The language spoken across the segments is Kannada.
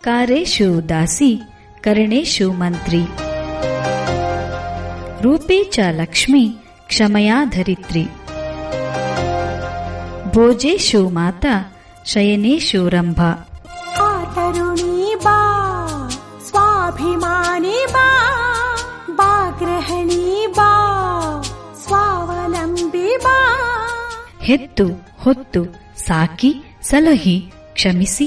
ಕಾರೇಶು ದಾಸಿ ಕರಣೇಶು ಮಂತ್ರಿ ರೂಪೇ ಚ ಲಕ್ಷ್ಮಿ ಕ್ಷಮಯಾ ಧರಿತ್ರಿ ಭೋಜೇಶು ಮಾತಾ ಶಯನೇಶು ರಂಭಾ तरुणी बा स्वाभिमानी बा बा गृहिणी बा स्वावलम्बी बा ಹೆತ್ತು ಹೊತ್ತು ಸಾಕಿ ಸಲಹಿ ಕ್ಷಮಿಸಿ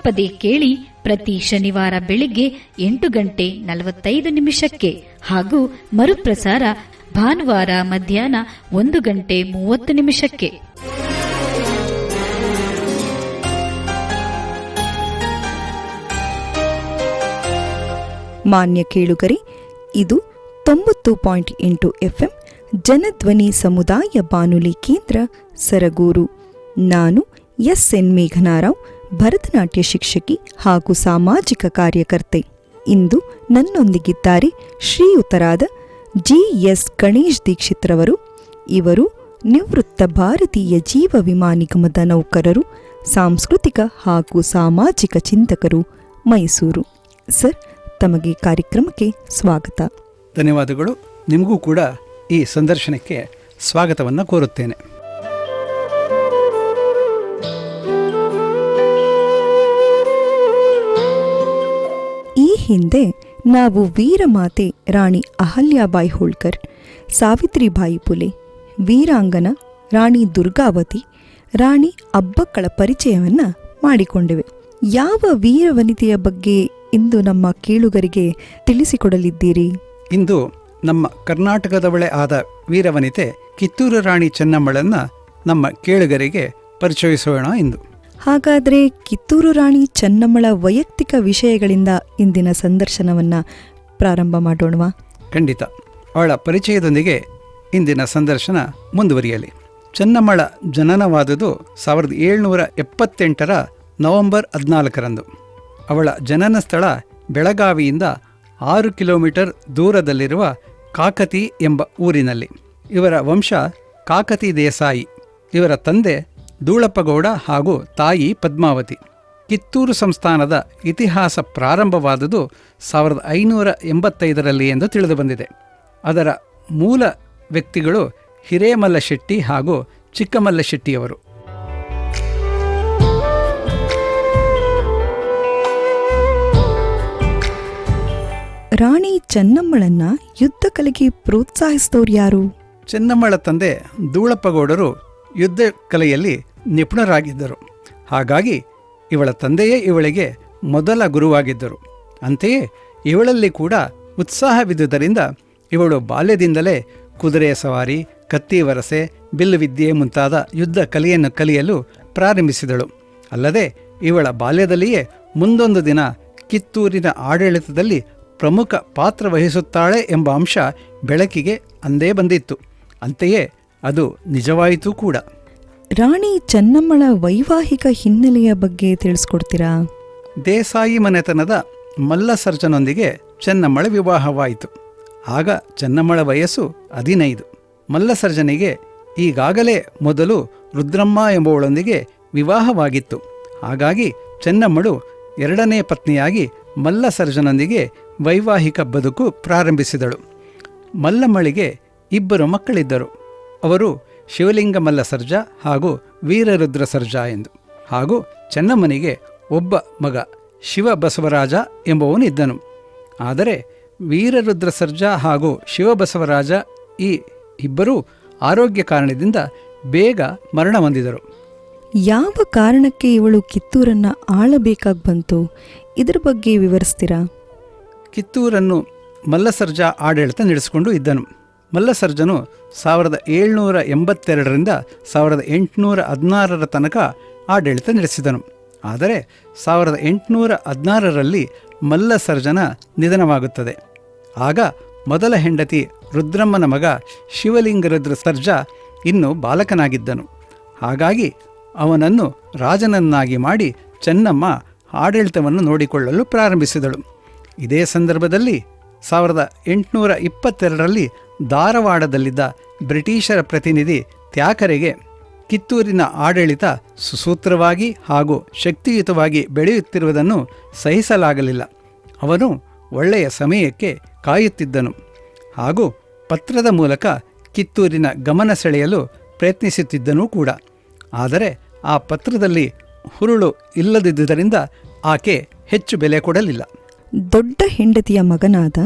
ತಪ್ಪದೆ ಕೇಳಿ ಪ್ರತಿ ಶನಿವಾರ ಬೆಳಿಗ್ಗೆ ಎಂಟು ಗಂಟೆ ನಲವತ್ತೈದು ನಿಮಿಷಕ್ಕೆ ಹಾಗೂ ಮರುಪ್ರಸಾರ ಭಾನುವಾರ ಮಧ್ಯಾಹ್ನ ಒಂದು ಗಂಟೆ ಮೂವತ್ತು ನಿಮಿಷಕ್ಕೆ. ಮಾನ್ಯ ಕೇಳುಗರಿ, ಇದು ತೊಂಬತ್ತು ಪಾಯಿಂಟ್ ಎಂಟು ಎಫ್ಎಂ ಜನಧ್ವನಿ ಸಮುದಾಯ ಬಾನುಲಿ ಕೇಂದ್ರ ಸರಗೂರು. ನಾನು ಎಸ್ ಎನ್ ಮೇಘನಾರಾವ್ ಭರತನಾಟ್ಯ ಶಿಕ್ಷಕಿ ಹಾಗೂ ಸಾಮಾಜಿಕ ಕಾರ್ಯಕರ್ತೆ. ಇಂದು ನನ್ನೊಂದಿಗಿದ್ದಾರೆ ಶ್ರೀಯುತರಾದ ಜಿ ಎಸ್ ಗಣೇಶ್ ದೀಕ್ಷಿತ್ರವರು ಇವರು ನಿವೃತ್ತ ಭಾರತೀಯ ಜೀವ ವಿಮಾ ನಿಗಮದ ನೌಕರರು, ಸಾಂಸ್ಕೃತಿಕ ಹಾಗೂ ಸಾಮಾಜಿಕ ಚಿಂತಕರು ಮೈಸೂರು. ಸರ್, ತಮಗೆ ಕಾರ್ಯಕ್ರಮಕ್ಕೆ ಸ್ವಾಗತ. ಧನ್ಯವಾದಗಳು. ನಿಮಗೂ ಕೂಡ ಈ ಸಂದರ್ಶನಕ್ಕೆ ಸ್ವಾಗತವನ್ನು ಕೋರುತ್ತೇನೆ. ಹಿಂದೆ ನಾವು ವೀರಮಾತೆ ರಾಣಿ ಅಹಲ್ಯಾಬಾಯಿ ಹೋಳ್ಕರ್, ಸಾವಿತ್ರಿಬಾಯಿ ಪುಲೆ, ವೀರಾಂಗನ ರಾಣಿ ದುರ್ಗಾವತಿ, ರಾಣಿ ಅಬ್ಬಕ್ಕಳ ಪರಿಚಯವನ್ನ ಮಾಡಿಕೊಂಡಿವೆ. ಯಾವ ವೀರವನಿತೆಯ ಬಗ್ಗೆ ಇಂದು ನಮ್ಮ ಕೇಳುಗರಿಗೆ ತಿಳಿಸಿಕೊಡಲಿದ್ದೀರಿ? ಇಂದು ನಮ್ಮ ಕರ್ನಾಟಕದವಳೆ ಆದ ವೀರವನಿತೆ ಕಿತ್ತೂರು ರಾಣಿ ಚೆನ್ನಮ್ಮಳನ್ನ ನಮ್ಮ ಕೇಳುಗರಿಗೆ ಪರಿಚಯಿಸೋಣ ಇಂದು. ಹಾಗಾದ್ರೆ ಕಿತ್ತೂರು ರಾಣಿ ಚೆನ್ನಮ್ಮಳ ವೈಯಕ್ತಿಕ ವಿಷಯಗಳಿಂದ ಇಂದಿನ ಸಂದರ್ಶನವನ್ನು ಪ್ರಾರಂಭ ಮಾಡೋಣವಾ? ಖಂಡಿತ. ಅವಳ ಪರಿಚಯದೊಂದಿಗೆ ಇಂದಿನ ಸಂದರ್ಶನ ಮುಂದುವರಿಯಲಿ. ಚೆನ್ನಮ್ಮಳ ಜನನವಾದುದು ಸಾವಿರದ ಏಳ್ನೂರ ಎಪ್ಪತ್ತೆಂಟರ ನವೆಂಬರ್ ಹದಿನಾಲ್ಕರಂದು. ಅವಳ ಜನನ ಸ್ಥಳ ಬೆಳಗಾವಿಯಿಂದ ಆರು ಕಿಲೋಮೀಟರ್ ದೂರದಲ್ಲಿರುವ ಕಾಕತಿ ಎಂಬ ಊರಿನಲ್ಲಿ. ಇವರ ವಂಶ ಕಾಕತಿ ದೇಸಾಯಿ. ಇವರ ತಂದೆ ಧೂಳಪ್ಪಗೌಡ ಹಾಗೂ ತಾಯಿ ಪದ್ಮಾವತಿ. ಕಿತ್ತೂರು ಸಂಸ್ಥಾನದ ಇತಿಹಾಸ ಪ್ರಾರಂಭವಾದುದು ಸಾವಿರದ ಐನೂರ ಎಂಬತ್ತೈದರಲ್ಲಿ ಎಂದು ತಿಳಿದುಬಂದಿದೆ ಅದರ ಮೂಲ ವ್ಯಕ್ತಿಗಳು ಹಿರೇಮಲ್ಲ ಶೆಟ್ಟಿ ಹಾಗೂ ಚಿಕ್ಕಮಲ್ಲ ಶೆಟ್ಟಿಯವರು ರಾಣಿ ಚೆನ್ನಮ್ಮಳನ್ನ ಯುದ್ಧ ಕಲೆಗೆ ಪ್ರೋತ್ಸಾಹಿಸಿದವರು ಯಾರು? ಚೆನ್ನಮ್ಮಳ ತಂದೆ ಧೂಳಪ್ಪಗೌಡರು ಯುದ್ಧ ಕಲೆಯಲ್ಲಿ ನಿಪುಣರಾಗಿದ್ದರು. ಹಾಗಾಗಿ ಇವಳ ತಂದೆಯೇ ಇವಳಿಗೆ ಮೊದಲ ಗುರುವಾಗಿದ್ದರು. ಅಂತೆಯೇ ಇವಳಲ್ಲಿ ಕೂಡ ಉತ್ಸಾಹವಿದ್ದುದರಿಂದ ಇವಳು ಬಾಲ್ಯದಿಂದಲೇ ಕುದುರೆ ಸವಾರಿ, ಕತ್ತಿ ವರಸೆ, ಬಿಲ್ಲು ವಿದ್ಯೆ ಮುಂತಾದ ಯುದ್ಧ ಕಲೆಯನ್ನು ಕಲಿಯಲು ಪ್ರಾರಂಭಿಸಿದಳು. ಅಲ್ಲದೆ ಇವಳ ಬಾಲ್ಯದಲ್ಲಿಯೇ ಮುಂದೊಂದು ದಿನ ಕಿತ್ತೂರಿನ ಆಡಳಿತದಲ್ಲಿ ಪ್ರಮುಖ ಪಾತ್ರ ವಹಿಸುತ್ತಾಳೆ ಎಂಬ ಅಂಶ ಬೆಳಕಿಗೆ ಅಂದೇ ಬಂದಿತ್ತು. ಅಂತೆಯೇ ಅದು ನಿಜವಾಯಿತು ಕೂಡ. ರಾಣಿ ಚೆನ್ನಮ್ಮಳ ವೈವಾಹಿಕ ಹಿನ್ನೆಲೆಯ ಬಗ್ಗೆ ತಿಳಿಸ್ಕೊಡ್ತೀರಾ? ದೇಸಾಯಿ ಮನೆತನದ ಮಲ್ಲಸರ್ಜನೊಂದಿಗೆ ಚೆನ್ನಮ್ಮಳ ವಿವಾಹವಾಯಿತು. ಆಗ ಚೆನ್ನಮ್ಮಳ ವಯಸ್ಸು ಹದಿನೈದು. ಮಲ್ಲಸರ್ಜನಿಗೆ ಈಗಾಗಲೇ ಮೊದಲು ರುದ್ರಮ್ಮ ಎಂಬುವಳೊಂದಿಗೆ ವಿವಾಹವಾಗಿತ್ತು. ಹಾಗಾಗಿ ಚೆನ್ನಮ್ಮಳು ಎರಡನೇ ಪತ್ನಿಯಾಗಿ ಮಲ್ಲಸರ್ಜನೊಂದಿಗೆ ವೈವಾಹಿಕ ಬದುಕು ಪ್ರಾರಂಭಿಸಿದಳು. ಮಲ್ಲಮ್ಮಳಿಗೆ ಇಬ್ಬರು ಮಕ್ಕಳಿದ್ದರು. ಅವರು ಶಿವಲಿಂಗ ಮಲ್ಲ ಸರ್ಜಾ ಹಾಗೂ ವೀರರುದ್ರ ಸರ್ಜಾ ಎಂದು. ಹಾಗೂ ಚೆನ್ನಮ್ಮನಿಗೆ ಒಬ್ಬ ಮಗ ಶಿವ ಬಸವರಾಜ ಎಂಬುವನಿದ್ದನು ಆದರೆ ವೀರರುದ್ರ ಸರ್ಜಾ ಹಾಗೂ ಶಿವಬಸವರಾಜ ಈ ಇಬ್ಬರೂ ಆರೋಗ್ಯ ಕಾರಣದಿಂದ ಬೇಗ ಮರಣ ಹೊಂದಿದರು. ಯಾವ ಕಾರಣಕ್ಕೆ ಇವಳು ಕಿತ್ತೂರನ್ನು ಆಳಬೇಕಾಗಿ ಬಂತು? ಇದರ ಬಗ್ಗೆ ವಿವರಿಸ್ತೀರಾ? ಕಿತ್ತೂರನ್ನು ಮಲ್ಲಸರ್ಜಾ ಆಡಳಿತ ನಡೆಸಿಕೊಂಡು ಇದ್ದನು. ಮಲ್ಲಸರ್ಜನು ಸಾವಿರದ ಏಳ್ನೂರ ಎಂಬತ್ತೆರಡರಿಂದ ಸಾವಿರದ ಎಂಟುನೂರ ಹದಿನಾರರ ತನಕ ಆಡಳಿತ ನಡೆಸಿದನು. ಆದರೆ ಸಾವಿರದ ಎಂಟುನೂರ ಹದಿನಾರರಲ್ಲಿ ಮಲ್ಲ ಸರ್ಜನ ನಿಧನವಾಗುತ್ತದೆ. ಆಗ ಮೊದಲ ಹೆಂಡತಿ ರುದ್ರಮ್ಮನ ಮಗ ಶಿವಲಿಂಗರುದ್ರ ಸರ್ಜ ಇನ್ನು ಬಾಲಕನಾಗಿದ್ದನು. ಹಾಗಾಗಿ ಅವನನ್ನು ರಾಜನನ್ನಾಗಿ ಮಾಡಿ ಚೆನ್ನಮ್ಮ ಆಡಳಿತವನ್ನು ನೋಡಿಕೊಳ್ಳಲು ಪ್ರಾರಂಭಿಸಿದಳು. ಇದೇ ಸಂದರ್ಭದಲ್ಲಿ ಸಾವಿರದ ಎಂಟುನೂರ ಇಪ್ಪತ್ತೆರಡರಲ್ಲಿ ಧಾರವಾಡದಲ್ಲಿದ್ದ ಬ್ರಿಟಿಷರ ಪ್ರತಿನಿಧಿ ತ್ಯಾಕರೆಗೆ ಕಿತ್ತೂರಿನ ಆಡಳಿತ ಸುಸೂತ್ರವಾಗಿ ಹಾಗೂ ಶಕ್ತಿಯುತವಾಗಿ ಬೆಳೆಯುತ್ತಿರುವುದನ್ನು ಸಹಿಸಲಾಗಲಿಲ್ಲ. ಅವನು ಒಳ್ಳೆಯ ಸಮಯಕ್ಕೆ ಕಾಯುತ್ತಿದ್ದನು ಹಾಗೂ ಪತ್ರದ ಮೂಲಕ ಕಿತ್ತೂರಿನ ಗಮನ ಸೆಳೆಯಲು ಪ್ರಯತ್ನಿಸುತ್ತಿದ್ದನೂ ಕೂಡ. ಆದರೆ ಆ ಪತ್ರದಲ್ಲಿ ಹುರುಳು ಇಲ್ಲದಿದ್ದುದರಿಂದ ಆಕೆ ಹೆಚ್ಚು ಬೆಲೆ ಕೊಡಲಿಲ್ಲ. ದೊಡ್ಡ ಹೆಂಡತಿಯ ಮಗನಾದ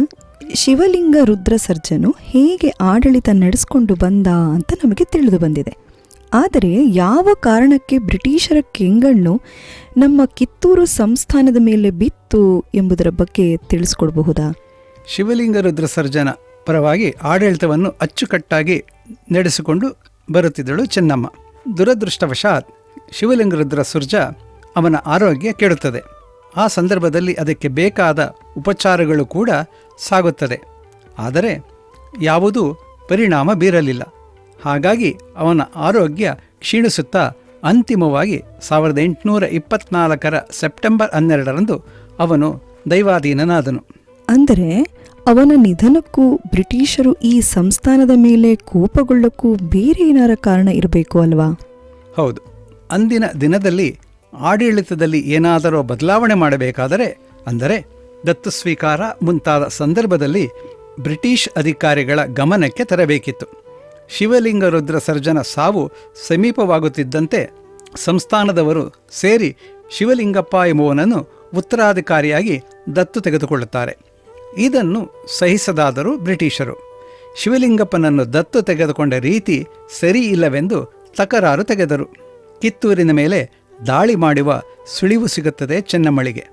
ಶಿವಲಿಂಗ ರುದ್ರ ಸರ್ಜನು ಹೇಗೆ ಆಡಳಿತ ನಡೆಸ್ಕೊಂಡು ಬಂದ ಅಂತ ನಮಗೆ ತಿಳಿದು ಬಂದಿದೆ. ಆದರೆ ಯಾವ ಕಾರಣಕ್ಕೆ ಬ್ರಿಟಿಷರ ಕೆಂಗಣ್ಣು ನಮ್ಮ ಕಿತ್ತೂರು ಸಂಸ್ಥಾನದ ಮೇಲೆ ಬಿತ್ತು ಎಂಬುದರ ಬಗ್ಗೆ ತಿಳಿಸ್ಕೊಡ್ಬಹುದಾ? ಶಿವಲಿಂಗ ರುದ್ರ ಸರ್ಜನ ಪರವಾಗಿ ಆಡಳಿತವನ್ನು ಅಚ್ಚುಕಟ್ಟಾಗಿ ನಡೆಸಿಕೊಂಡು ಬರುತ್ತಿದ್ದಳು ಚೆನ್ನಮ್ಮ. ದುರದೃಷ್ಟವಶಾತ್ ಶಿವಲಿಂಗ ರುದ್ರ ಸುರ್ಜ ಅವನ ಆರೋಗ್ಯ ಕೆಡುತ್ತದೆ. ಆ ಸಂದರ್ಭದಲ್ಲಿ ಅದಕ್ಕೆ ಬೇಕಾದ ಉಪಚಾರಗಳು ಕೂಡ ಸಾಗುತ್ತದೆ. ಆದರೆ ಯಾವುದೂ ಪರಿಣಾಮ ಬೀರಲಿಲ್ಲ. ಹಾಗಾಗಿ ಅವನ ಆರೋಗ್ಯ ಕ್ಷೀಣಿಸುತ್ತಾ ಅಂತಿಮವಾಗಿ ಸಾವಿರದ ಎಂಟುನೂರ ಇಪ್ಪತ್ನಾಲ್ಕರ ಸೆಪ್ಟೆಂಬರ್ ಹನ್ನೆರಡರಂದು ಅವನು ದೈವಾಧೀನನಾದನು. ಅಂದರೆ ಅವನ ನಿಧನಕ್ಕೂ ಬ್ರಿಟಿಷರು ಈ ಸಂಸ್ಥಾನದ ಮೇಲೆ ಕೋಪಗೊಳ್ಳಕ್ಕೂ ಬೇರೆ ಏನಾರ ಕಾರಣ ಇರಬೇಕು ಅಲ್ವಾ? ಹೌದು. ಅಂದಿನ ದಿನದಲ್ಲಿ ಆಡಳಿತದಲ್ಲಿ ಏನಾದರೂ ಬದಲಾವಣೆ ಮಾಡಬೇಕಾದರೆ ಅಂದರೆ ದತ್ತು ಸ್ವೀಕಾರ ಮುಂತಾದ ಸಂದರ್ಭದಲ್ಲಿ ಬ್ರಿಟಿಷ್ ಅಧಿಕಾರಿಗಳ ಗಮನಕ್ಕೆ ತರಬೇಕಿತ್ತು. ಶಿವಲಿಂಗ ರುದ್ರ ಸರ್ಜನ ಸಾವು ಸಮೀಪವಾಗುತ್ತಿದ್ದಂತೆ ಸಂಸ್ಥಾನದವರು ಸೇರಿ ಶಿವಲಿಂಗಪ್ಪ ಎಂಬುವನನ್ನು ಉತ್ತರಾಧಿಕಾರಿಯಾಗಿ ದತ್ತು ತೆಗೆದುಕೊಳ್ಳುತ್ತಾರೆ. ಇದನ್ನು ಸಹಿಸದಾದರು ಬ್ರಿಟಿಷರು. ಶಿವಲಿಂಗಪ್ಪನನ್ನು ದತ್ತು ತೆಗೆದುಕೊಂಡ ರೀತಿ ಸರಿ ಇಲ್ಲವೆಂದು ತಕರಾರು ತೆಗೆದರು. ಕಿತ್ತೂರಿನ ಮೇಲೆ ದಾಳಿ ಮಾಡುವ ಸುಳಿವು ಸಿಗುತ್ತದೆ ಚೆನ್ನಮ್ಮಳಿಗೆ.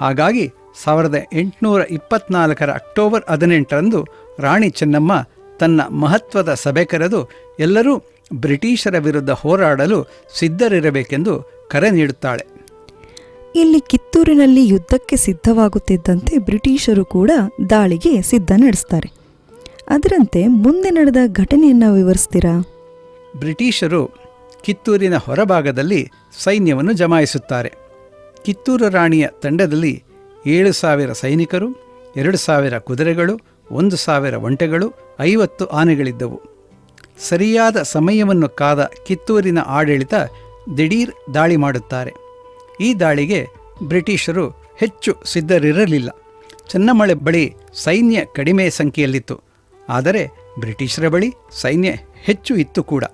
ಹಾಗಾಗಿ ಸಾವಿರದ ಎಂಟುನೂರ ಇಪ್ಪತ್ನಾಲ್ಕರ ಅಕ್ಟೋಬರ್ ಹದಿನೆಂಟರಂದು ರಾಣಿ ಚೆನ್ನಮ್ಮ ತನ್ನ ಮಹತ್ವದ ಸಭೆ ಕರೆದು ಎಲ್ಲರೂ ಬ್ರಿಟಿಷರ ವಿರುದ್ಧ ಹೋರಾಡಲು ಸಿದ್ಧರಿರಬೇಕೆಂದು ಕರೆ ನೀಡುತ್ತಾಳೆ. ಇಲ್ಲಿ ಕಿತ್ತೂರಿನಲ್ಲಿ ಯುದ್ಧಕ್ಕೆ ಸಿದ್ಧವಾಗುತ್ತಿದ್ದಂತೆ ಬ್ರಿಟಿಷರು ಕೂಡ ದಾಳಿಗೆ ಸಿದ್ಧ ನಡೆಸ್ತಾರೆ. ಅದರಂತೆ ಮುಂದೆ ನಡೆದ ಘಟನೆಯನ್ನು ವಿವರಿಸ್ತೀರಾ? ಬ್ರಿಟಿಷರು ಕಿತ್ತೂರಿನ ಹೊರಭಾಗದಲ್ಲಿ ಸೈನ್ಯವನ್ನು ಜಮಾಯಿಸುತ್ತಾರೆ. ಕಿತ್ತೂರು ರಾಣಿಯ ತಂಡದಲ್ಲಿ ಏಳು ಸಾವಿರ ಸೈನಿಕರು, ಎರಡು ಸಾವಿರ ಕುದುರೆಗಳು, ಒಂದು ಸಾವಿರ ಒಂಟೆಗಳು, ಐವತ್ತು ಆನೆಗಳಿದ್ದವು. ಸರಿಯಾದ ಸಮಯವನ್ನು ಕಾದ ಕಿತ್ತೂರಿನ ಆಡಳಿತ ದಿಢೀರ್ ದಾಳಿ ಮಾಡುತ್ತಾರೆ. ಈ ದಾಳಿಗೆ ಬ್ರಿಟಿಷರು ಹೆಚ್ಚು ಸಿದ್ಧರಿರಲಿಲ್ಲ. ಚೆನ್ನಮಳೆ ಬಳಿ ಸೈನ್ಯ ಕಡಿಮೆ ಸಂಖ್ಯೆಯಲ್ಲಿತ್ತು. ಆದರೆ ಬ್ರಿಟಿಷರ ಬಳಿ ಸೈನ್ಯ ಹೆಚ್ಚು ಇತ್ತು ಕೂಡ.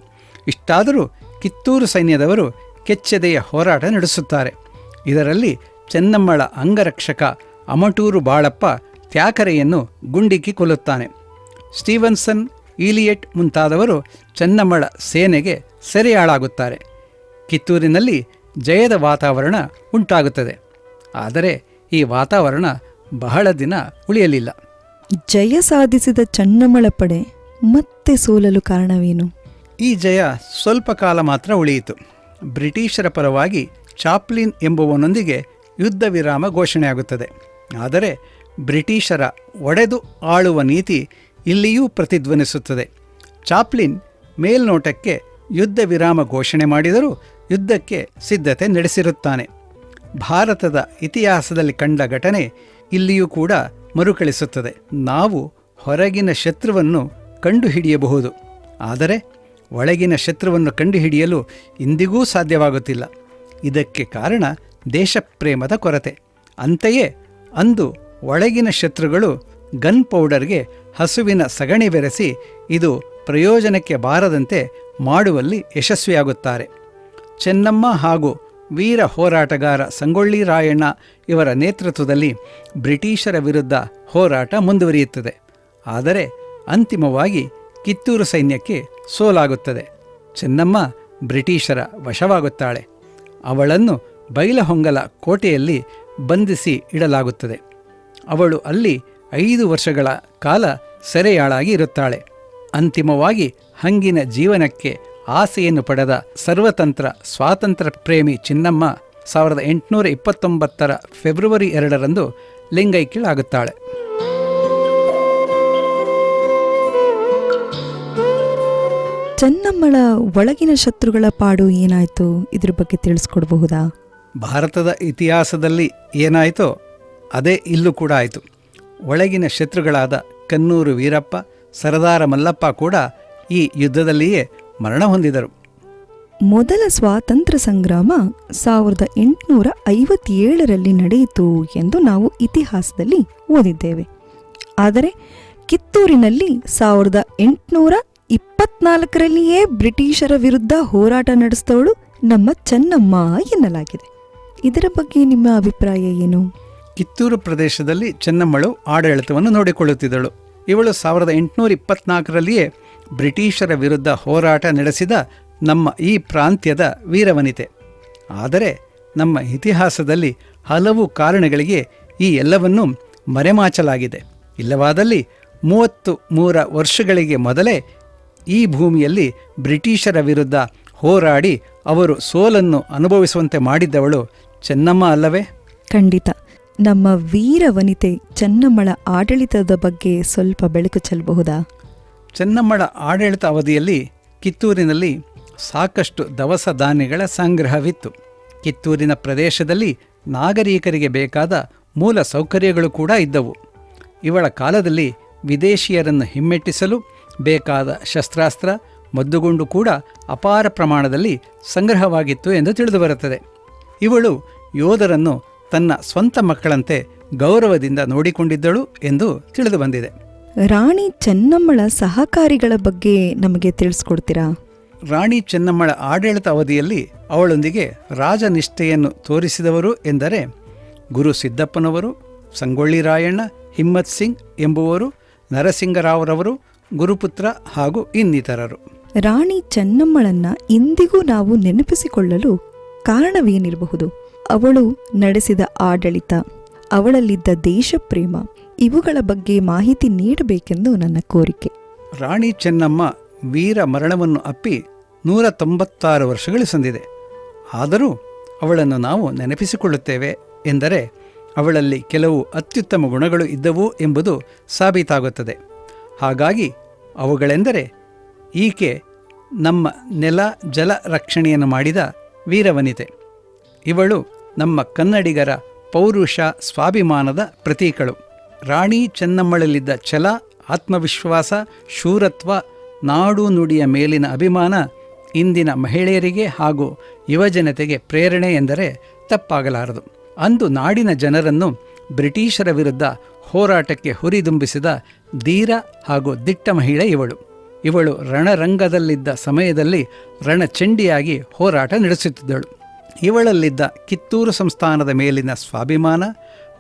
ಇಷ್ಟಾದರೂ ಕಿತ್ತೂರು ಸೈನ್ಯದವರು ಕೆಚ್ಚೆದೆಯ ಹೋರಾಟ ನಡೆಸುತ್ತಾರೆ. ಇದರಲ್ಲಿ ಚೆನ್ನಮ್ಮಳ ಅಂಗರಕ್ಷಕ ಅಮಟೂರು ಬಾಳಪ್ಪ ತ್ಯಾಕರೆಯನ್ನು ಗುಂಡಿಕ್ಕಿ ಕೊಲ್ಲುತ್ತಾನೆ. ಸ್ಟೀವನ್ಸನ್ ಈಲಿಯಟ್ ಮುಂತಾದವರು ಚೆನ್ನಮ್ಮಳ ಸೇನೆಗೆ ಸೆರೆಯಾಳಾಗುತ್ತಾರೆ. ಕಿತ್ತೂರಿನಲ್ಲಿ ಜಯದ ವಾತಾವರಣ ಉಂಟಾಗುತ್ತದೆ. ಆದರೆ ಈ ವಾತಾವರಣ ಬಹಳ ದಿನ ಉಳಿಯಲಿಲ್ಲ. ಜಯ ಸಾಧಿಸಿದ ಚನ್ನಮ್ಮಳ ಪಡೆ ಮತ್ತೆ ಸೋಲಲು ಕಾರಣವೇನು? ಈ ಜಯ ಸ್ವಲ್ಪ ಕಾಲ ಮಾತ್ರ ಉಳಿಯಿತು. ಬ್ರಿಟಿಷರ ಪರವಾಗಿ ಚಾಪ್ಲಿನ್ ಎಂಬುವನೊಂದಿಗೆ ಯುದ್ಧ ವಿರಾಮ ಘೋಷಣೆಯಾಗುತ್ತದೆ. ಆದರೆ ಬ್ರಿಟಿಷರ ಒಡೆದು ಆಳುವ ನೀತಿ ಇಲ್ಲಿಯೂ ಪ್ರತಿಧ್ವನಿಸುತ್ತದೆ. ಚಾಪ್ಲಿನ್ ಮೇಲ್ನೋಟಕ್ಕೆ ಯುದ್ಧ ವಿರಾಮ ಘೋಷಣೆ ಮಾಡಿದರೂ ಯುದ್ಧಕ್ಕೆ ಸಿದ್ಧತೆ ನಡೆಸಿರುತ್ತಾನೆ. ಭಾರತದ ಇತಿಹಾಸದಲ್ಲಿ ಕಂಡ ಘಟನೆ ಇಲ್ಲಿಯೂ ಕೂಡ ಮರುಕಳಿಸುತ್ತದೆ. ನಾವು ಹೊರಗಿನ ಶತ್ರುವನ್ನು ಕಂಡುಹಿಡಿಯಬಹುದು. ಆದರೆ ಒಳಗಿನ ಶತ್ರುವನ್ನು ಕಂಡುಹಿಡಿಯಲು ಇಂದಿಗೂ ಸಾಧ್ಯವಾಗುತ್ತಿಲ್ಲ. ಇದಕ್ಕೆ ಕಾರಣ ದೇಶಪ್ರೇಮದ ಕೊರತೆ. ಅಂತೆಯೇ ಅಂದು ಒಳಗಿನ ಶತ್ರುಗಳು ಗನ್ ಪೌಡರ್ಗೆ ಹಸುವಿನ ಸಗಣಿ ಬೆರೆಸಿ ಇದು ಪ್ರಯೋಜನಕ್ಕೆ ಬಾರದಂತೆ ಮಾಡುವಲ್ಲಿ ಯಶಸ್ವಿಯಾಗುತ್ತಾರೆ. ಚೆನ್ನಮ್ಮ ಹಾಗೂ ವೀರ ಹೋರಾಟಗಾರ ಸಂಗೊಳ್ಳಿ ರಾಯಣ್ಣ ಇವರ ನೇತೃತ್ವದಲ್ಲಿ ಬ್ರಿಟಿಷರ ವಿರುದ್ಧ ಹೋರಾಟ ಮುಂದುವರಿಯುತ್ತದೆ. ಆದರೆ ಅಂತಿಮವಾಗಿ ಕಿತ್ತೂರು ಸೈನ್ಯಕ್ಕೆ ಸೋಲಾಗುತ್ತದೆ. ಚೆನ್ನಮ್ಮ ಬ್ರಿಟಿಷರ ವಶವಾಗುತ್ತಾಳೆ. ಅವಳನ್ನು ಬೈಲಹೊಂಗಲ ಕೋಟೆಯಲ್ಲಿ ಬಂಧಿಸಿ ಇಡಲಾಗುತ್ತದೆ. ಅವಳು ಅಲ್ಲಿ ಐದು ವರ್ಷಗಳ ಕಾಲ ಸೆರೆಯಾಳಾಗಿ ಇರುತ್ತಾಳೆ. ಅಂತಿಮವಾಗಿ ಹಂಗಿನ ಜೀವನಕ್ಕೆ ಆಸೆಯನ್ನು ಪಡೆದ ಸರ್ವತಂತ್ರ ಸ್ವಾತಂತ್ರ್ಯ ಪ್ರೇಮಿ ಚಿನ್ನಮ್ಮ ಸಾವಿರದ ಎಂಟುನೂರ ಇಪ್ಪತ್ತೊಂಬತ್ತರ ಫೆಬ್ರವರಿ ಎರಡರಂದು ಲಿಂಗೈಕ್ಯಳಾಗುತ್ತಾಳೆ. ಚೆನ್ನಮ್ಮಳ ಒಳಗಿನ ಶತ್ರುಗಳ ಪಾಡು ಏನಾಯಿತು? ಇದ್ರ ಬಗ್ಗೆ ತಿಳಿಸ್ಕೊಡ್ಬಹುದಾ? ಭಾರತದ ಇತಿಹಾಸದಲ್ಲಿ ಏನಾಯಿತೋ ಅದೇ ಇಲ್ಲೂ ಕೂಡ ಆಯಿತು. ಒಳಗಿನ ಶತ್ರುಗಳಾದ ಕನ್ನೂರು ವೀರಪ್ಪ, ಸರದಾರ ಮಲ್ಲಪ್ಪ ಕೂಡ ಈ ಯುದ್ಧದಲ್ಲಿಯೇ ಮರಣ ಹೊಂದಿದರು. ಮೊದಲ ಸ್ವಾತಂತ್ರ್ಯ ಸಂಗ್ರಾಮ ಸಾವಿರದ ಎಂಟುನೂರ ಐವತ್ತೇಳರಲ್ಲಿ ನಡೆಯಿತು ಎಂದು ನಾವು ಇತಿಹಾಸದಲ್ಲಿ ಓದಿದ್ದೇವೆ. ಆದರೆ ಕಿತ್ತೂರಿನಲ್ಲಿ ಸಾವಿರದ ಎಂಟುನೂರ ಇಪ್ಪತ್ನಾಲ್ಕರಲ್ಲಿಯೇ ಬ್ರಿಟಿಷರ ವಿರುದ್ಧ ಹೋರಾಟ ನಡೆಸಿದವಳು ನಮ್ಮ ಚೆನ್ನಮ್ಮ ಎನ್ನಲಾಗಿದೆ. ಇದರ ಬಗ್ಗೆ ನಿಮ್ಮ ಅಭಿಪ್ರಾಯ ಏನು? ಕಿತ್ತೂರು ಪ್ರದೇಶದಲ್ಲಿ ಚೆನ್ನಮ್ಮಳು ಆಡಳಿತವನ್ನು ನೋಡಿಕೊಳ್ಳುತ್ತಿದ್ದಳು. ಇವಳು ಸಾವಿರದ ಎಂಟುನೂರ ಇಪ್ಪತ್ನಾಲ್ಕರಲ್ಲಿಯೇ ಬ್ರಿಟಿಷರ ವಿರುದ್ಧ ಹೋರಾಟ ನಡೆಸಿದ ನಮ್ಮ ಈ ಪ್ರಾಂತ್ಯದ ವೀರವನಿತೆ. ಆದರೆ ನಮ್ಮ ಇತಿಹಾಸದಲ್ಲಿ ಹಲವು ಕಾರಣಗಳಿಗೆ ಈ ಎಲ್ಲವನ್ನೂ ಮರೆಮಾಚಲಾಗಿದೆ. ಇಲ್ಲವಾದಲ್ಲಿ ಮೂವತ್ತು ಮೂರ ವರ್ಷಗಳಿಗೆ ಮೊದಲೇ ಈ ಭೂಮಿಯಲ್ಲಿ ಬ್ರಿಟಿಷರ ವಿರುದ್ಧ ಹೋರಾಡಿ ಅವರು ಸೋಲನ್ನು ಅನುಭವಿಸುವಂತೆ ಮಾಡಿದ್ದವಳು ಚೆನ್ನಮ್ಮ ಅಲ್ಲವೇ? ಖಂಡಿತ. ನಮ್ಮ ವೀರ ವನಿತೆ ಚೆನ್ನಮ್ಮಳ ಆಡಳಿತದ ಬಗ್ಗೆ ಸ್ವಲ್ಪ ಬೆಳಕು ಚೆಲ್ಲಬಹುದಾ? ಚೆನ್ನಮ್ಮಳ ಆಡಳಿತ ಅವಧಿಯಲ್ಲಿ ಕಿತ್ತೂರಿನಲ್ಲಿ ಸಾಕಷ್ಟು ದವಸ ಧಾನ್ಯಗಳ ಸಂಗ್ರಹವಿತ್ತು. ಕಿತ್ತೂರಿನ ಪ್ರದೇಶದಲ್ಲಿ ನಾಗರಿಕರಿಗೆ ಬೇಕಾದ ಮೂಲ ಸೌಕರ್ಯಗಳು ಕೂಡ ಇದ್ದವು. ಇವಳ ಕಾಲದಲ್ಲಿ ವಿದೇಶಿಯರನ್ನು ಹಿಮ್ಮೆಟ್ಟಿಸಲು ಬೇಕಾದ ಶಸ್ತ್ರಾಸ್ತ್ರ ಮದ್ದುಗುಂಡು ಕೂಡ ಅಪಾರ ಪ್ರಮಾಣದಲ್ಲಿ ಸಂಗ್ರಹವಾಗಿತ್ತು ಎಂದು ತಿಳಿದುಬರುತ್ತದೆ. ಇವಳು ಯೋಧರನ್ನು ತನ್ನ ಸ್ವಂತ ಮಕ್ಕಳಂತೆ ಗೌರವದಿಂದ ನೋಡಿಕೊಂಡಿದ್ದಳು ಎಂದು ತಿಳಿದು ಬಂದಿದೆ. ರಾಣಿ ಚೆನ್ನಮ್ಮಳ ಸಹಕಾರಿಗಳ ಬಗ್ಗೆ ನಮಗೆ ತಿಳಿಸ್ಕೊಡ್ತೀರಾ? ರಾಣಿ ಚೆನ್ನಮ್ಮಳ ಆಡಳಿತ ಅವಧಿಯಲ್ಲಿ ಅವಳೊಂದಿಗೆ ರಾಜನಿಷ್ಠೆಯನ್ನು ತೋರಿಸಿದವರು ಎಂದರೆ ಗುರು ಸಿದ್ದಪ್ಪನವರು ಸಂಗೊಳ್ಳಿ ರಾಯಣ್ಣ ಹಿಮ್ಮತ್ ಸಿಂಗ್ ಎಂಬುವರು ನರಸಿಂಗರಾವ್ರವರು ಗುರುಪುತ್ರ ಹಾಗೂ ಇನ್ನಿತರರು. ರಾಣಿ ಚೆನ್ನಮ್ಮಳನ್ನ ಇಂದಿಗೂ ನಾವು ನೆನಪಿಸಿಕೊಳ್ಳಲು ಕಾರಣವೇನಿರಬಹುದು? ಅವಳು ನಡೆಸಿದ ಆಡಳಿತ, ಅವಳಲ್ಲಿದ್ದ ದೇಶಪ್ರೇಮ, ಇವುಗಳ ಬಗ್ಗೆ ಮಾಹಿತಿ ನೀಡಬೇಕೆಂದು ನನ್ನ ಕೋರಿಕೆ. ರಾಣಿ ಚೆನ್ನಮ್ಮ ವೀರ ಮರಣವನ್ನು ಅಪ್ಪಿ ನೂರ ತೊಂಬತ್ತಾರು ವರ್ಷಗಳು ಸಂದಿದೆ. ಆದರೂ ಅವಳನ್ನು ನಾವು ನೆನಪಿಸಿಕೊಳ್ಳುತ್ತೇವೆ ಎಂದರೆ ಅವಳಲ್ಲಿ ಕೆಲವು ಅತ್ಯುತ್ತಮ ಗುಣಗಳು ಇದ್ದವು ಎಂಬುದು ಸಾಬೀತಾಗುತ್ತದೆ. ಹಾಗಾಗಿ ಅವುಗಳೆಂದರೆ ಈಕೆ ನಮ್ಮ ನೆಲ, ಜಲ ರಕ್ಷಣೆಯನ್ನು ಮಾಡಿದ ವೀರವನಿತೆ. ಇವಳು ನಮ್ಮ ಕನ್ನಡಿಗರ ಪೌರುಷ ಸ್ವಾಭಿಮಾನದ ಪ್ರತೀಕಳು. ರಾಣಿ ಚೆನ್ನಮ್ಮಳಲ್ಲಿದ್ದ ಛಲ, ಆತ್ಮವಿಶ್ವಾಸ, ಶೂರತ್ವ, ನಾಡು ನುಡಿಯ ಮೇಲಿನ ಅಭಿಮಾನ ಇಂದಿನ ಮಹಿಳೆಯರಿಗೆ ಹಾಗೂ ಯುವಜನತೆಗೆ ಪ್ರೇರಣೆ ಎಂದರೆ ತಪ್ಪಾಗಲಾರದು. ಅಂದು ನಾಡಿನ ಜನರನ್ನು ಬ್ರಿಟಿಷರ ವಿರುದ್ಧ ಹೋರಾಟಕ್ಕೆ ಹುರಿದುಂಬಿಸಿದ ಧೀರ ಹಾಗೂ ದಿಟ್ಟ ಮಹಿಳೆ ಇವಳು. ಇವಳು ರಣರಂಗದಲ್ಲಿದ್ದ ಸಮಯದಲ್ಲಿ ರಣಚಂಡಿಯಾಗಿ ಹೋರಾಟ ನಡೆಸುತ್ತಿದ್ದಳು. ಇವಳಲ್ಲಿದ್ದ ಕಿತ್ತೂರು ಸಂಸ್ಥಾನದ ಮೇಲಿನ ಸ್ವಾಭಿಮಾನ,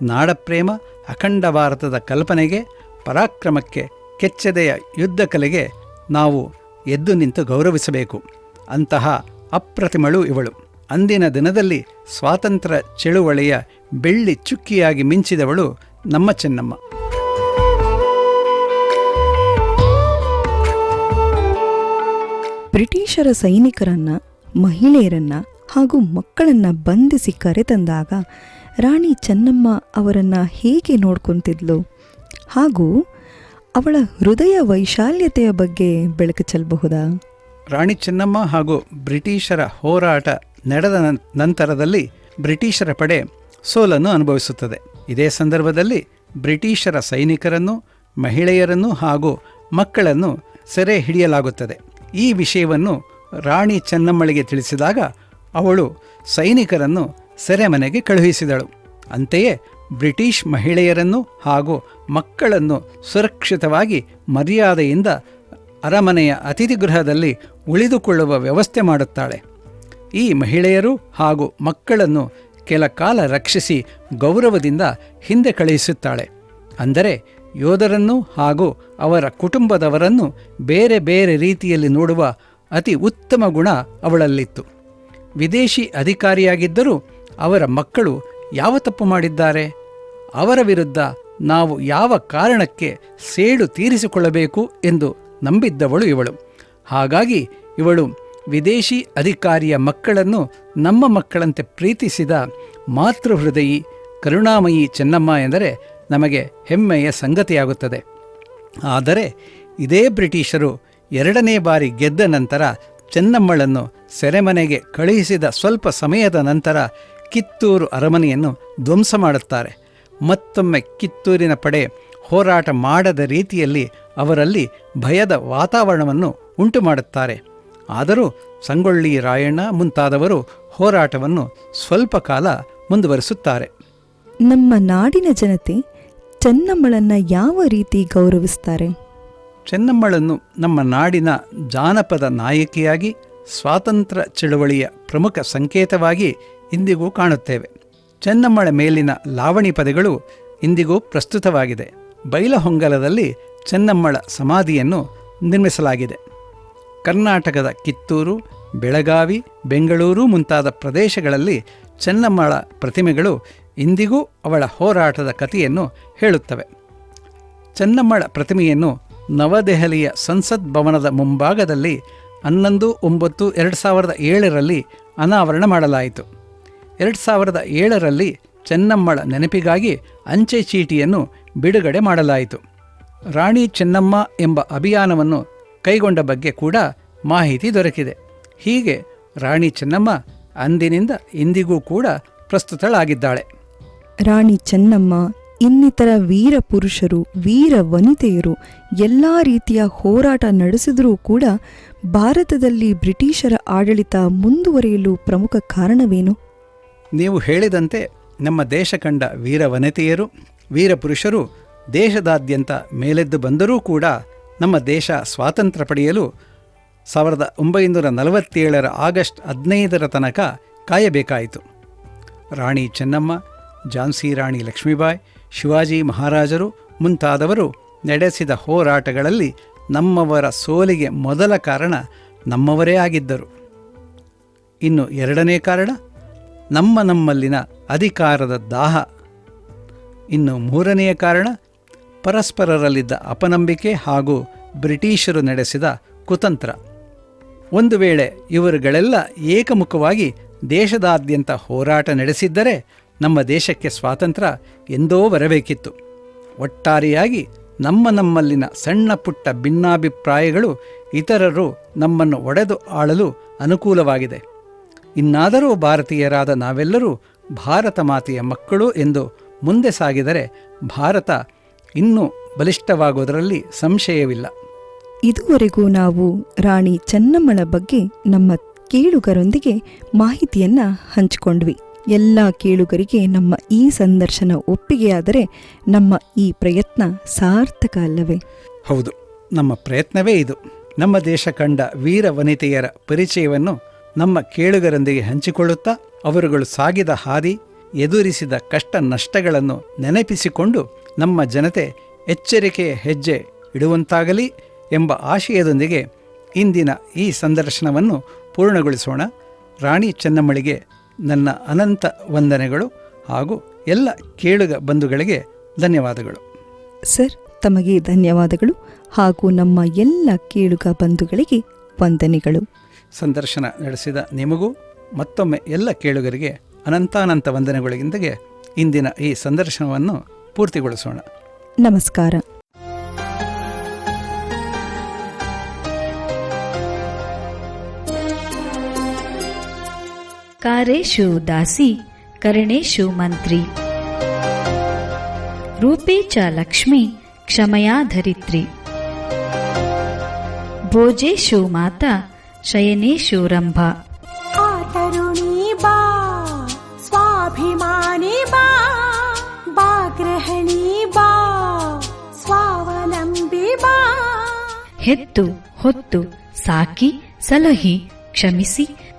ನಾಡಪ್ರೇಮ, ಅಖಂಡ ಭಾರತದ ಕಲ್ಪನೆಗೆ, ಪರಾಕ್ರಮಕ್ಕೆ, ಕೆಚ್ಚೆದೆಯ ಯುದ್ಧ ಕಲೆಗೆ ನಾವು ಎದ್ದು ನಿಂತು ಗೌರವಿಸಬೇಕು. ಅಂತಹ ಅಪ್ರತಿಮಳು ಇವಳು. ಅಂದಿನ ದಿನದಲ್ಲಿ ಸ್ವಾತಂತ್ರ್ಯ ಚಳುವಳಿಯ ಬೆಳ್ಳಿ ಚುಕ್ಕಿಯಾಗಿ ಮಿಂಚಿದವಳು ನಮ್ಮ ಚೆನ್ನಮ್ಮ. ಬ್ರಿಟಿಷರ ಸೈನಿಕರನ್ನ, ಮಹಿಳೆಯರನ್ನ ಹಾಗೂ ಮಕ್ಕಳನ್ನ ಬಂಧಿಸಿ ಕರೆತಂದಾಗ ರಾಣಿ ಚೆನ್ನಮ್ಮ ಅವರನ್ನು ಹೇಗೆ ನೋಡ್ಕೊತಿದ್ಲು? ಹಾಗೂ ಅವಳ ಹೃದಯ ವೈಶಾಲ್ಯತೆಯ ಬಗ್ಗೆ ಬೆಳಕು ಚೆಲ್ಲಬಹುದಾ? ರಾಣಿ ಚೆನ್ನಮ್ಮ ಹಾಗೂ ಬ್ರಿಟಿಷರ ಹೋರಾಟ ನಡೆದ ನಂತರದಲ್ಲಿ ಬ್ರಿಟಿಷರ ಪಡೆ ಸೋಲನ್ನು ಅನುಭವಿಸುತ್ತದೆ. ಇದೇ ಸಂದರ್ಭದಲ್ಲಿ ಬ್ರಿಟಿಷರ ಸೈನಿಕರನ್ನು, ಮಹಿಳೆಯರನ್ನು ಹಾಗೂ ಮಕ್ಕಳನ್ನು ಸೆರೆ ಹಿಡಿಯಲಾಗುತ್ತದೆ. ಈ ವಿಷಯವನ್ನು ರಾಣಿ ಚೆನ್ನಮ್ಮಳಿಗೆ ತಿಳಿಸಿದಾಗ ಅವಳು ಸೈನಿಕರನ್ನು ಸೆರೆಮನೆಗೆ ಕಳುಹಿಸಿದಳು. ಅಂತೆಯೇ ಬ್ರಿಟಿಷ್ ಮಹಿಳೆಯರನ್ನು ಹಾಗೂ ಮಕ್ಕಳನ್ನು ಸುರಕ್ಷಿತವಾಗಿ ಮರ್ಯಾದೆಯಿಂದ ಅರಮನೆಯ ಅತಿಥಿಗೃಹದಲ್ಲಿ ಉಳಿದುಕೊಳ್ಳುವ ವ್ಯವಸ್ಥೆ ಮಾಡುತ್ತಾಳೆ. ಈ ಮಹಿಳೆಯರು ಹಾಗೂ ಮಕ್ಕಳನ್ನು ಕೆಲ ಕಾಲ ರಕ್ಷಿಸಿ ಗೌರವದಿಂದ ಹಿಂದೆ ಕಳುಹಿಸುತ್ತಾಳೆ. ಅಂದರೆ ಯೋಧರನ್ನು ಹಾಗೂ ಅವರ ಕುಟುಂಬದವರನ್ನು ಬೇರೆ ಬೇರೆ ರೀತಿಯಲ್ಲಿ ನೋಡುವ ಅತಿ ಉತ್ತಮ ಗುಣ ಅವಳಲ್ಲಿತ್ತು. ವಿದೇಶಿ ಅಧಿಕಾರಿಯಾಗಿದ್ದರೂ ಅವರ ಮಕ್ಕಳು ಯಾವ ತಪ್ಪು ಮಾಡಿದ್ದಾರೆ? ಅವರ ವಿರುದ್ಧ ನಾವು ಯಾವ ಕಾರಣಕ್ಕೆ ಸೇಡು ತೀರಿಸಿಕೊಳ್ಳಬೇಕು ಎಂದು ನಂಬಿದ್ದವಳು ಇವಳು. ಹಾಗಾಗಿ ಇವಳು ವಿದೇಶಿ ಅಧಿಕಾರಿಯ ಮಕ್ಕಳನ್ನು ನಮ್ಮ ಮಕ್ಕಳಂತೆ ಪ್ರೀತಿಸಿದ ಮಾತೃಹೃದಯಿ ಕರುಣಾಮಯಿ ಚೆನ್ನಮ್ಮ ಎಂದರೆ ನಮಗೆ ಹೆಮ್ಮೆಯ ಸಂಗತಿಯಾಗುತ್ತದೆ. ಆದರೆ ಇದೇ ಬ್ರಿಟಿಷರು ಎರಡನೇ ಬಾರಿ ಗೆದ್ದ ನಂತರ ಚೆನ್ನಮ್ಮಳನ್ನು ಸೆರೆಮನೆಗೆ ಕಳುಹಿಸಿದ ಸ್ವಲ್ಪ ಸಮಯದ ನಂತರ ಕಿತ್ತೂರು ಅರಮನೆಯನ್ನು ಧ್ವಂಸ ಮಾಡುತ್ತಾರೆ. ಮತ್ತೊಮ್ಮೆ ಕಿತ್ತೂರಿನ ಪಡೆ ಹೋರಾಟ ಮಾಡದ ರೀತಿಯಲ್ಲಿ ಅವರಲ್ಲಿ ಭಯದ ವಾತಾವರಣವನ್ನು ಉಂಟು ಮಾಡುತ್ತಾರೆ. ಆದರೂ ಸಂಗೊಳ್ಳಿ ರಾಯಣ್ಣ ಮುಂತಾದವರು ಹೋರಾಟವನ್ನು ಸ್ವಲ್ಪ ಕಾಲ ಮುಂದುವರಿಸುತ್ತಾರೆ. ನಮ್ಮ ನಾಡಿನ ಜನತೆ ಚೆನ್ನಮ್ಮಳನ್ನ ಯಾವ ರೀತಿ ಗೌರವಿಸ್ತಾರೆ? ಚೆನ್ನಮ್ಮಳನ್ನು ನಮ್ಮ ನಾಡಿನ ಜಾನಪದ ನಾಯಕಿಯಾಗಿ, ಸ್ವಾತಂತ್ರ್ಯ ಚಳುವಳಿಯ ಪ್ರಮುಖ ಸಂಕೇತವಾಗಿ ಇಂದಿಗೂ ಕಾಣುತ್ತೇವೆ. ಚೆನ್ನಮ್ಮಳ ಮೇಲಿನ ಲಾವಣಿ ಪದಗಳು ಇಂದಿಗೂ ಪ್ರಸ್ತುತವಾಗಿದೆ. ಬೈಲಹೊಂಗಲದಲ್ಲಿ ಚೆನ್ನಮ್ಮಳ ಸಮಾಧಿಯನ್ನು ನಿರ್ಮಿಸಲಾಗಿದೆ. ಕರ್ನಾಟಕದ ಕಿತ್ತೂರು, ಬೆಳಗಾವಿ, ಬೆಂಗಳೂರು ಮುಂತಾದ ಪ್ರದೇಶಗಳಲ್ಲಿ ಚೆನ್ನಮ್ಮಳ ಪ್ರತಿಮೆಗಳು ಇಂದಿಗೂ ಅವಳ ಹೋರಾಟದ ಕಥೆಯನ್ನು ಹೇಳುತ್ತವೆ. ಚೆನ್ನಮ್ಮಳ ಪ್ರತಿಮೆಯನ್ನು ನವದೆಹಲಿಯ ಸಂಸತ್ ಭವನದ ಮುಂಭಾಗದಲ್ಲಿ ಹನ್ನೊಂದು ಒಂಬತ್ತು ಎರಡು ಸಾವಿರದ ಏಳರಲ್ಲಿ ಅನಾವರಣ ಮಾಡಲಾಯಿತು. ಎರಡು ಸಾವಿರದ ಏಳರಲ್ಲಿ ಚೆನ್ನಮ್ಮಳ ನೆನಪಿಗಾಗಿ ಅಂಚೆ ಚೀಟಿಯನ್ನು ಬಿಡುಗಡೆ ಮಾಡಲಾಯಿತು. ರಾಣಿ ಚೆನ್ನಮ್ಮ ಎಂಬ ಅಭಿಯಾನವನ್ನು ಕೈಗೊಂಡ ಬಗ್ಗೆ ಕೂಡ ಮಾಹಿತಿ ದೊರಕಿದೆ. ಹೀಗೆ ರಾಣಿ ಚೆನ್ನಮ್ಮ ಅಂದಿನಿಂದ ಇಂದಿಗೂ ಕೂಡ ಪ್ರಸ್ತುತಳಾಗಿದ್ದಾಳೆ. ರಾಣಿ ಚೆನ್ನಮ್ಮ, ಇನ್ನಿತರ ವೀರ ಪುರುಷರು, ವೀರ ವನಿತೆಯರು ಎಲ್ಲ ರೀತಿಯ ಹೋರಾಟ ನಡೆಸಿದರೂ ಕೂಡ ಭಾರತದಲ್ಲಿ ಬ್ರಿಟಿಷರ ಆಡಳಿತ ಮುಂದುವರಿಯಲು ಪ್ರಮುಖ ಕಾರಣವೇನು? ನೀವು ಹೇಳಿದಂತೆ ನಮ್ಮ ದೇಶ ಕಂಡ ವೀರ ವನಿತೆಯರು, ವೀರ ಪುರುಷರು ದೇಶದಾದ್ಯಂತ ಮೇಲೆದ್ದು ಬಂದರೂ ಕೂಡ ನಮ್ಮ ದೇಶ ಸ್ವಾತಂತ್ರ್ಯ ಪಡೆಯಲು ಸಾವಿರದ ಒಂಬೈನೂರ ನಲವತ್ತೇಳರ ಆಗಸ್ಟ್ ಹದಿನೈದರ ತನಕ ಕಾಯಬೇಕಾಯಿತು. ರಾಣಿ ಚೆನ್ನಮ್ಮ ಝಾನ್ಸಿ ರಾಣಿ ಲಕ್ಷ್ಮೀಬಾಯಿ, ಶಿವಾಜಿ ಮಹಾರಾಜರು ಮುಂತಾದವರು ನಡೆಸಿದ ಹೋರಾಟಗಳಲ್ಲಿ ನಮ್ಮವರ ಸೋಲಿಗೆ ಮೊದಲ ಕಾರಣ ನಮ್ಮವರೇ ಆಗಿದ್ದರು. ಇನ್ನು ಎರಡನೇ ಕಾರಣ, ನಮ್ಮ ನಮ್ಮಲ್ಲಿನ ಅಧಿಕಾರದ ದಾಹ. ಇನ್ನು ಮೂರನೆಯ ಕಾರಣ, ಪರಸ್ಪರರಲ್ಲಿದ್ದ ಅಪನಂಬಿಕೆ ಹಾಗೂ ಬ್ರಿಟಿಷರು ನಡೆಸಿದ ಕುತಂತ್ರ. ಒಂದು ವೇಳೆ ಇವರುಗಳೆಲ್ಲ ಏಕಮುಖವಾಗಿ ದೇಶದಾದ್ಯಂತ ಹೋರಾಟ ನಡೆಸಿದ್ದರೆ ನಮ್ಮ ದೇಶಕ್ಕೆ ಸ್ವಾತಂತ್ರ್ಯ ಎಂದೋ ಬರಬೇಕಿತ್ತು. ಒಟ್ಟಾರೆಯಾಗಿ ನಮ್ಮ ನಮ್ಮಲ್ಲಿನ ಸಣ್ಣ ಪುಟ್ಟ ಭಿನ್ನಾಭಿಪ್ರಾಯಗಳು ಇತರರು ನಮ್ಮನ್ನು ಒಡೆದು ಆಳಲು ಅನುಕೂಲವಾಗಿದೆ. ಇನ್ನಾದರೂ ಭಾರತೀಯರಾದ ನಾವೆಲ್ಲರೂ ಭಾರತ ಮಾತೆಯ ಮಕ್ಕಳು ಎಂದು ಮುಂದೆ ಸಾಗಿದರೆ ಭಾರತ ಇನ್ನೂ ಬಲಿಷ್ಠವಾಗುವುದರಲ್ಲಿ ಸಂಶಯವಿಲ್ಲ. ಇದುವರೆಗೂ ನಾವು ರಾಣಿ ಚೆನ್ನಮ್ಮಳ ಬಗ್ಗೆ ನಮ್ಮ ಕೇಳುಗರೊಂದಿಗೆ ಮಾಹಿತಿಯನ್ನು ಹಂಚಿಕೊಂಡ್ವಿ. ಎಲ್ಲ ಕೇಳುಗರಿಗೆ ನಮ್ಮ ಈ ಸಂದರ್ಶನ ಒಪ್ಪಿಗೆಯಾದರೆ ನಮ್ಮ ಈ ಪ್ರಯತ್ನ ಸಾರ್ಥಕ ಅಲ್ಲವೇ? ಹೌದು, ನಮ್ಮ ಪ್ರಯತ್ನವೇ ಇದು. ನಮ್ಮ ದೇಶ ಕಂಡ ವೀರ ವನಿತೆಯರ ಪರಿಚಯವನ್ನು ನಮ್ಮ ಕೇಳುಗರೊಂದಿಗೆ ಹಂಚಿಕೊಳ್ಳುತ್ತಾ ಅವರುಗಳು ಸಾಗಿದ ಹಾದಿ, ಎದುರಿಸಿದ ಕಷ್ಟ ನಷ್ಟಗಳನ್ನು ನೆನಪಿಸಿಕೊಂಡು ನಮ್ಮ ಜನತೆ ಎಚ್ಚರಿಕೆಯ ಹೆಜ್ಜೆ ಇಡುವಂತಾಗಲಿ ಎಂಬ ಆಶಯದೊಂದಿಗೆ ಇಂದಿನ ಈ ಸಂದರ್ಶನವನ್ನು ಪೂರ್ಣಗೊಳಿಸೋಣ. ರಾಣಿ ಚೆನ್ನಮ್ಮಳಿಗೆ ನನ್ನ ಅನಂತ ವಂದನೆಗಳು ಹಾಗೂ ಎಲ್ಲ ಕೇಳುಗ ಬಂಧುಗಳಿಗೆ ಧನ್ಯವಾದಗಳು. ಸರ್ ತಮಗೆ ಧನ್ಯವಾದಗಳು ಹಾಗೂ ನಮ್ಮ ಎಲ್ಲ ಕೇಳುಗ ಬಂಧುಗಳಿಗೆ ವಂದನೆಗಳು. ಸಂದರ್ಶನ ನಡೆಸಿದ ನಿಮಗೂ ಮತ್ತೊಮ್ಮೆ ಎಲ್ಲ ಕೇಳುಗರಿಗೆ ಅನಂತಾನಂತ ವಂದನೆಗಳಿಗಿಂದಗೆ ಇಂದಿನ ಈ ಸಂದರ್ಶನವನ್ನು ಪೂರ್ತಿಗೊಳಿಸೋಣ. ನಮಸ್ಕಾರ. ಕಾರೇಶು ದಾಸಿ ಕರ್ಣೇಶು ಮಂತ್ರಿ. ರೂಪೇ ಚ ಲಕ್ಷ್ಮಿ ಕ್ಷಮಯಾಧರಿತ್ರಿ ಭೋಜೇಶು ಮಾತಾ ಶಯನೇಶು ರಂಭ. ಆತರುಣಿ ಬಾ ಸ್ವಾಭಿಮಾನಿ ಬಾ ಬಾ ಬಾ ಸ್ವಾವಲಂಬಿ ಬಾ. ಹೆತ್ತು ಹೊತ್ತು ಸಾಕಿ ಸಲಹಿ ಕ್ಷಮಿಸಿ